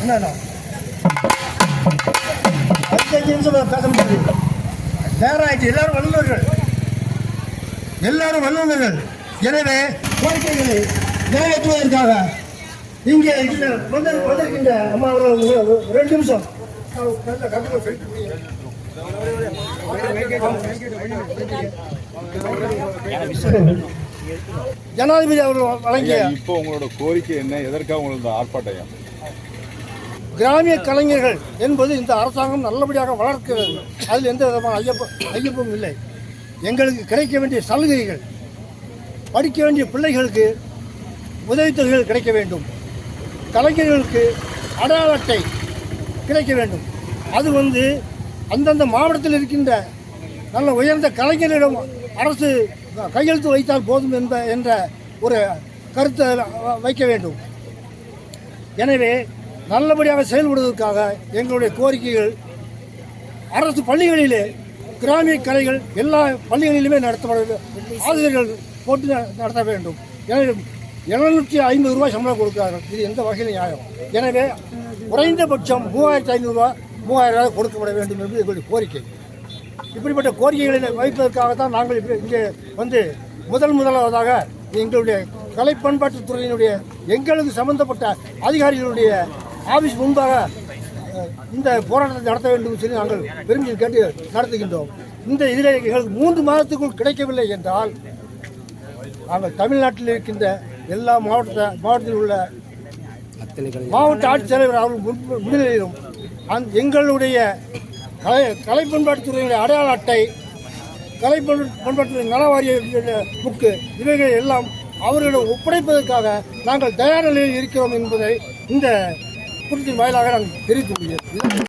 என்னண்ணா அஞ்சஞ்சு நிமிஷம் பேச முடியாது நேரம் ஆயிடுச்சு எல்லாரும் வல்லுநர்கள் எல்லாரும் வல்லுநர்கள் எனவே கோரிக்கைகளை நிறைவேற்றுவதற்காக இங்கே வந்து வந்திருக்கின்ற அம்மா அவர்கள் ரெண்டு நிமிஷம் ஜனாதிபதி அவர்கள் வழங்கிய இப்போ உங்களோட கோரிக்கை என்ன? எதற்காக உங்களோட ஆர்ப்பாட்டம் கிராமிய கலைஞர்கள் என்பது இந்த அரசாங்கம் நல்லபடியாக வளர்க்கிறது அதில் எந்த விதமான ஐயப்ப ஐயப்பமும் இல்லை. எங்களுக்கு கிடைக்க வேண்டிய சலுகைகள் படிக்க வேண்டிய பிள்ளைகளுக்கு உதவித்தொகைகள் கிடைக்க வேண்டும். கலைஞர்களுக்கு அடையாள அட்டை கிடைக்க வேண்டும். அது வந்து அந்தந்த மாவட்டத்தில் இருக்கின்ற நல்ல உயர்ந்த கலைஞரிடம் அரசு கையெழுத்து வைத்தால் போதும் என்ப என்ற ஒரு கருத்தை வைக்க வேண்டும். எனவே நல்லபடியாக செயல்படுவதற்காக எங்களுடைய கோரிக்கைகள் அரசு பள்ளிகளிலே கிராமிய கலைகள் எல்லா பள்ளிகளிலுமே நடத்தப்பட வேண்டும். ஆசிரியர்கள் போட்டு நடத்த வேண்டும். எனவே எழுநூற்றி ஐம்பது ரூபாய் சம்பளம் கொடுக்கிறார்கள். இது எந்த வகையில் நியாயம். எனவே குறைந்தபட்சம் மூவாயிரத்தி ஐநூறுரூவா மூவாயிரம் ரூபாய் கொடுக்கப்பட வேண்டும் என்பது எங்களுடைய கோரிக்கை. இப்படிப்பட்ட கோரிக்கைகளை வைப்பதற்காகத்தான் நாங்கள் இப்ப இங்கே வந்து முதல் முதலாவதாக எங்களுடைய கலை பண்பாட்டுத் துறையினுடைய எங்களுக்கு சம்பந்தப்பட்ட அதிகாரிகளுடைய ஆபீஸ் முன்பாக இந்த போராட்டத்தை நடத்த வேண்டும் சொல்லி நாங்கள் விரும்பி கேட்டு நடத்துகின்றோம். இந்த இதில் எங்களுக்கு மூன்று மாதத்துக்குள் கிடைக்கவில்லை என்றால் நாங்கள் தமிழ்நாட்டில் இருக்கின்ற எல்லா மாவட்ட மாவட்டத்தில் உள்ள மாவட்ட ஆட்சித்தலைவர் அவர்கள் முன்- முன்னிலையிலும் அந்த எங்களுடைய கலை கலை பண்பாட்டுத்துறையினுடைய அடையாள அட்டை கலை பண்பு- பண்பாட்டுத்துறை நல வாரிய புக்கு இவைகள் எல்லாம் அவர்களிடம் ஒப்படைப்பதற்காக நாங்கள் தயார் நிலையில் இருக்கிறோம் என்பதை இந்த குறிப்பின் வாயிலாக நான் தெரிவித்துள்ளேன்